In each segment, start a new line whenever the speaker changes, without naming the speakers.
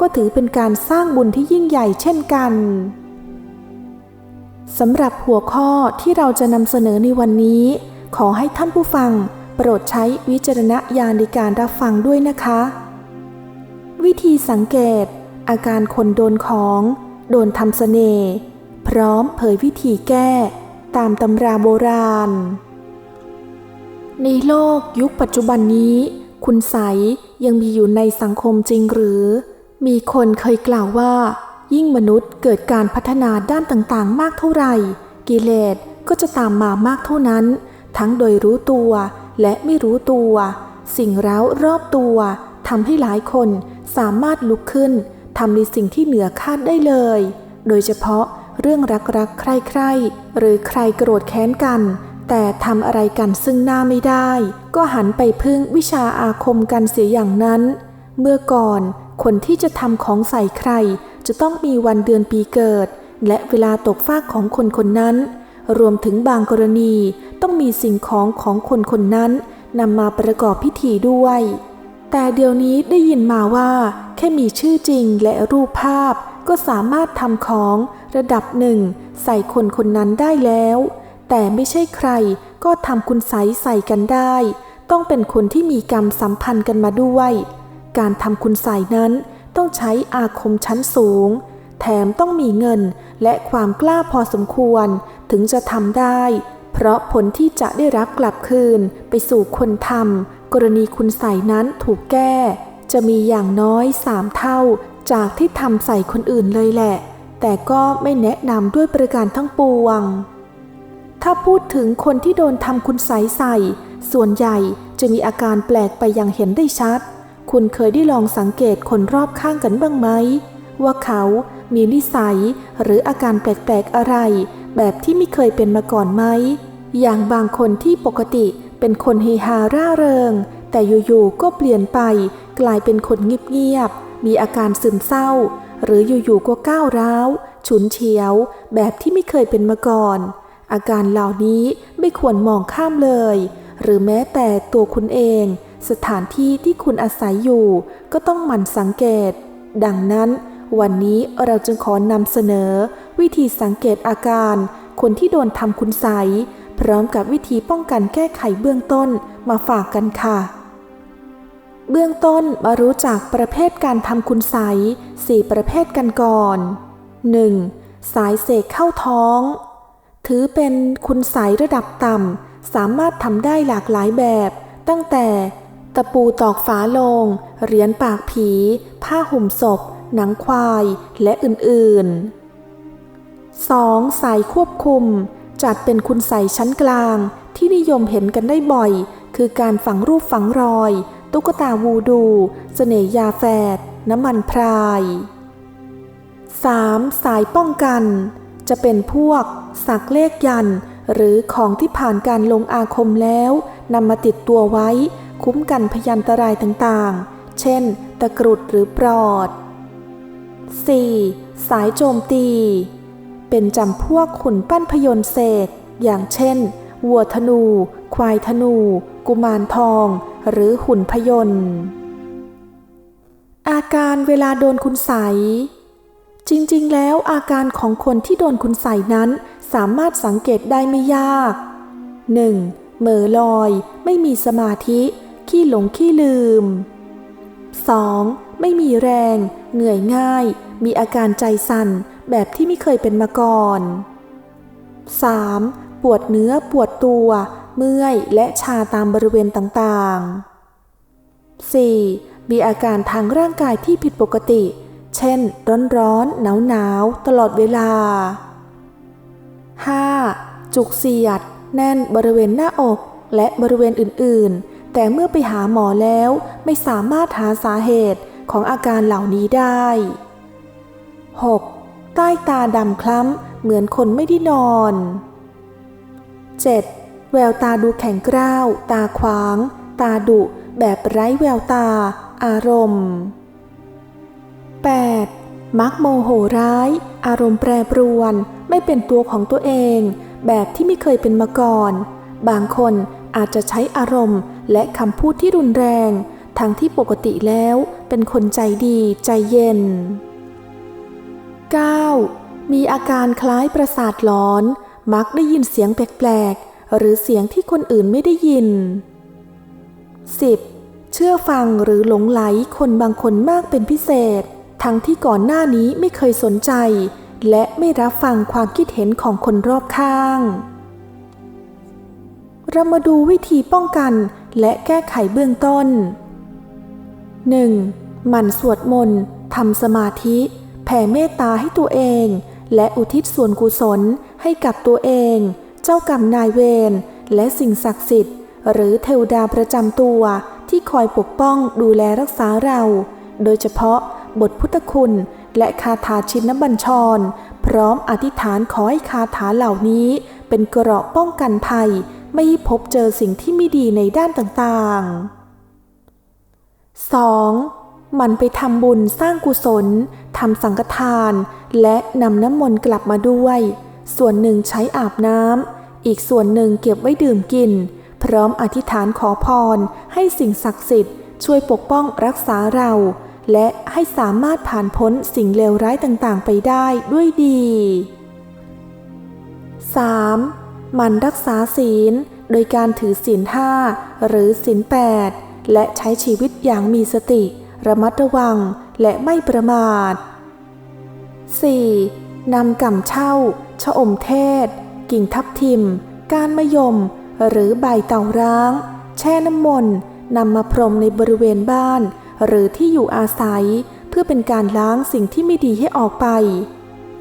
ก็ถือเป็นการสร้างบุญที่ยิ่งใหญ่เช่นกันสำหรับหัวข้อที่เราจะนำเสนอในวันนี้ ขอให้ท่านผู้ฟัง โปรดใช้วิจารณญาณในการรับฟังด้วยนะคะ วิธีสังเกต อาการคนโดนของ โดนทำเสน่ห์พร้อมเผยวิธีแก้ ตามตำราโบราณ ในโลกยุคปัจจุบันนี้ คุณใสยังมีอยู่ในสังคมจริงหรือ มีคนเคยกล่าวว่า ยิ่งมนุษย์เกิดการพัฒนาด้านต่างๆ มากเท่าไหร่กิเลสก็จะตามมามากเท่านั้น ทั้งโดยรู้ตัวและไม่รู้ตัว สิ่งเร้ารอบตัวทำให้หลายคนสามารถลุกขึ้นทำในสิ่งที่เหนือคาดได้เลย โดยเฉพาะเรื่องรักๆใครๆหรือใครโกรธแค้นกัน แต่ทำอะไรกันซึ่งหน้าไม่ได้ ก็หันไปพึ่งวิชาอาคมกันเสียอย่างนั้น เมื่อก่อน คนที่จะทำของใส่ใคร จะต้องมีวันเดือนปีเกิด และเวลาตกฟากของคนคนนั้น รวมถึงบางกรณีต้องมีสิ่งของของคนคนนั้นนำมาประกอบพิธีด้วย แต่เดี๋ยวนี้ได้ยินมาว่า แค่มีชื่อจริงและรูปภาพ ก็สามารถทำของระดับหนึ่ง ใส่คนคนนั้นได้แล้ว แต่ไม่ใช่ใครก็ทำคุณใสใส่กันได้ ต้องเป็นคนที่มีกรรมสัมพันธ์กันมาด้วย การทำคุณใส่นั้นต้องใช้อาคมชั้นสูง แถมต้องมีเงินและความกล้าพอสมควรถึงจะทำได้ เพราะผลที่จะได้รับกลับคืนไปสู่คนทำกรณีคุณใส่นั้นถูกแก้ จะมีอย่างน้อยสามเท่าจากที่ทำใส่คนอื่นเลยแหละ แต่ก็ไม่แนะนำด้วยประการทั้งปวง ถ้าพูดถึงคนที่โดนทำคุณใสใส่ ส่วนใหญ่จะมีอาการแปลกไปอย่างเห็นได้ชัด คุณเคยได้ลองสังเกตคนรอบข้างกันบ้างไหม ว่าเขามีนิสัยหรืออาการแปลกๆอะไร แบบที่ไม่เคยเป็นมาก่อนไหม อย่างบางคนที่ปกติเป็นคนเฮฮาร่าเริง แต่อยู่ๆก็เปลี่ยนไป กลายเป็นคนเงียบๆมีอาการซึมเศร้า หรืออยู่ๆก็ก้าวร้าว ฉุนเฉียว แบบที่ไม่เคยเป็นมาก่อน อาการเหล่านี้ไม่ควรมองข้ามเลย หรือแม้แต่ตัวคุณเอง สถานที่ที่คุณอาศัยอยู่ก็ต้องหมั่นสังเกต ดังนั้น วันนี้เราจึงขอนำเสนอ วิธีสังเกตอาการ คนที่โดนทำคุณใสพร้อมกับวิธีป้องกันแก้ไขเบื้องต้นมาฝากกันค่ะ เบื้องต้นมารู้จักประเภทการทำคุณใสสี่ประเภทกันก่อน 1. สายเสกเข้าท้อง ถือเป็นคุณใสระดับต่ำสามารถทำได้หลากหลายแบบ ตั้งแต่ ตะปูตอกฝาโลง เหรียญปากผี ผ้าห่มศพ หนังควาย และอื่นๆ 2. สายควบคุม จัดเป็นคุณใส่ชั้นกลาง ที่นิยมเห็นกันได้บ่อย คือการฝังรูปฝังรอย ตุ๊กตาวูดูเสน่ยาแฝด น้ำมันพราย 3. สายป้องกัน จะเป็นพวก สักเลขยันต์หรือของที่ผ่านการลงอาคมแล้วนำมาติดตัวไว้ คุ้มกันพยันตรายต่างๆ เช่น ตะกรุดหรือปลอด 4. สายโจมตี เป็นจำพวกขุนปั้นพยนต์เสก อย่างเช่น วัวธนู ควายธนู กุมารทอง หรือหุ่นพยนต์ อาการเวลาโดนคุณใสจริงๆ แล้วอาการของคนที่โดนคุณใสนั้นสามารถสังเกตได้ไม่ยาก 1. เหม่อลอย ไม่มีสมาธิ ขี้หลงขี้ลืม 2. ไม่มีแรง เหนื่อยง่าย มีอาการใจสั่นแบบที่ไม่เคยเป็นมาก่อน 3. ปวดเนื้อปวดตัว เมื่อยและชาตามบริเวณต่างๆ 4. มีอาการทางร่างกายที่ผิดปกติ เช่น ร้อนๆ หนาวๆ ตลอดเวลา 5. จุกเสียด แน่นบริเวณหน้าอกและบริเวณอื่นๆ แต่เมื่อไปหาหมอแล้วไม่สามารถหาสาเหตุของอาการเหล่านี้ได้ 6. ใต้ตาดำคล้ำเหมือนคนไม่ได้นอน 7. แววตาดูแข็งกร้าว ตาขวาง ตาดุ แบบไร้แววตา อารมณ์ 8. มักโมโหร้าย อารมณ์แปรปรวน ไม่เป็นตัวของตัวเอง แบบที่ไม่เคยเป็นมาก่อน บางคนอาจจะใช้อารมณ์ และคำพูดที่รุนแรง ทั้งที่ปกติแล้วเป็นคนใจดีใจเย็น 9. มีอาการคล้ายประสาทหลอน มักได้ยินเสียงแปลกๆ หรือเสียงที่คนอื่นไม่ได้ยิน 10. เชื่อฟังหรือหลงไหลคนบางคนมากเป็นพิเศษ ทั้งที่ก่อนหน้านี้ไม่เคยสนใจ และไม่รับฟังความคิดเห็นของคนรอบข้าง เรามาดูวิธีป้องกัน และแก้ไขเบื้องต้น 1. หมั่นสวดมนต์ทำสมาธิ แผ่เมตตาให้ตัวเอง และอุทิศส่วนกุศลให้กับตัวเอง เจ้ากรรมนายเวรและสิ่งศักดิ์สิทธิ์ หรือเทวดาประจำตัวที่คอยปกป้องดูแลรักษาเรา โดยเฉพาะบทพุทธคุณและคาถาชินบัญชร พร้อมอธิษฐานขอให้คาถาเหล่านี้เป็นเกราะป้องกันภัย ไม่พบเจอสิ่งที่ไม่ดีในด้านต่างๆ 2. มันไปทำบุญสร้างกุศลทำสังฆทาน และนำน้ำมนต์กลับมาด้วย ส่วนหนึ่งใช้อาบน้ำ อีกส่วนหนึ่งเก็บไว้ดื่มกิน พร้อมอธิษฐานขอพร ให้สิ่งศักดิ์สิทธิ์ช่วยปกป้องรักษาเรา และให้สามารถผ่านพ้นสิ่งเลวร้ายต่างๆ ไปได้ด้วยดี 3. มันรักษาศีลโดยการถือศีลห้าหรือศีลแปดและใช้ชีวิตอย่างมีสติ ระมัดระวังและไม่ประมาท 4. นำก่ำเช่า ชะอมเทศ กิ่งทับทิม ก้านมะยม หรือใบเต่าร้าง แช่น้ำมนต์นำมาพรมในบริเวณบ้าน หรือที่อยู่อาศัย เพื่อเป็นการล้างสิ่งที่ไม่ดีให้ออกไป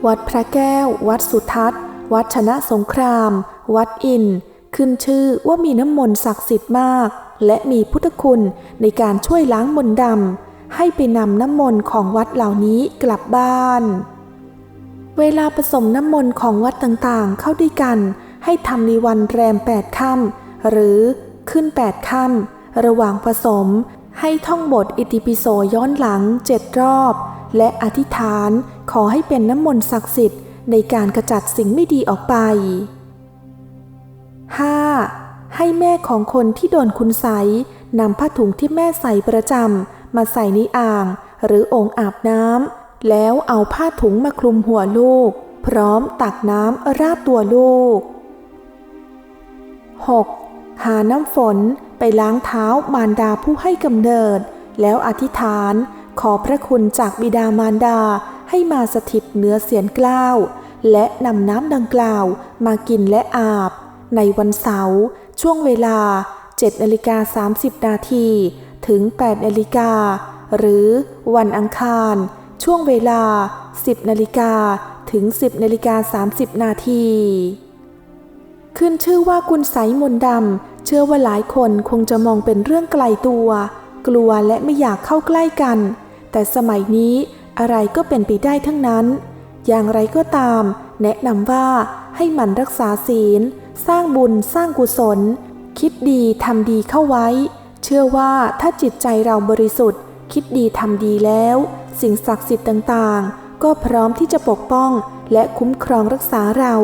วัดพระแก้ว วัดสุทัศน์ วัดชนะสงคราม วัดอิน ขึ้นชื่อว่ามีน้ำมนต์ศักดิ์สิทธิ์มาก และมีพุทธคุณในการช่วยล้างมนต์ดำ ให้ไปนำน้ำมนต์ของวัดเหล่านี้กลับบ้าน เวลาผสมน้ำมนต์ของวัดต่างๆ เข้าด้วยกัน ให้ทำในวันแรมแปดค่ำหรือขึ้นแปดค่ำระหว่างผสมให้ท่องบทอิติปิโสย้อนหลังเจ็ดรอบ และอธิษฐานขอให้เป็นน้ำมนต์ศักดิ์สิทธิ์ ในการกระจัดสิ่งไม่ดีออกไป 5. ให้แม่ของคนที่โดนคุณใสนำผ้าถุงที่แม่ใส่ประจำมาใส่ในอ่าง หรือองค์อาบน้ำแล้วเอาผ้าถุงมาคลุมหัวลูก พร้อมตักน้ำราดตัวลูก 6. หาน้ำฝนไปล้างเท้ามารดาผู้ให้กำเนิด แล้วอธิษฐาน ขอพระคุณจากบิดามารดา ให้มาสถิตเนื้อเสียนกล้าว และนำน้ำดังกล่าวมากินและอาบ ในวันเสาร์ช่วงเวลา7นาฬิกา30 นาทีถึง8นาฬิกาหรือวันอังคาร ช่วงเวลา 10นาฬิกาถึง 10นาฬิกา30 นาที ขึ้นชื่อว่ากุณไสมนต์ดำ เชื่อว่าหลายคนคงจะมองเป็นเรื่องไกลตัว กลัวและไม่อยากเข้าใกล้กัน แต่สมัยนี้ อะไรก็เป็นไปได้ทั้งนั้น อย่างไรก็ตาม แนะนำว่าให้มันรักษาศีล สร้างบุญสร้างกุศล คิดดีทำดีเข้าไว้ เชื่อว่าถ้าจิตใจเราบริสุทธิ์ คิดดีทำดีแล้ว สิ่งศักดิ์สิทธิ์ต่างๆ ก็พร้อมที่จะปกป้อง และคุ้มครองรักษาเรา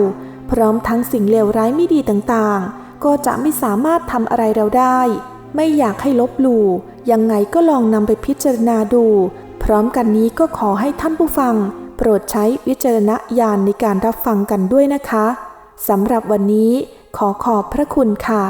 พร้อมทั้งสิ่งเลวร้ายไม่ดีต่างๆ ก็จะไม่สามารถทำอะไรเราได้ ไม่อยากให้ลบหลู่ยังไงก็ลองนำไปพิจารณาดู ร้อมกันนี้ก็ขอให้ท่านผู้ฟัง โปรดใช้วิจารณญาณในการรับฟังกันด้วยนะคะสำหรับวันนี้ขอขอบพระคุณค่ะ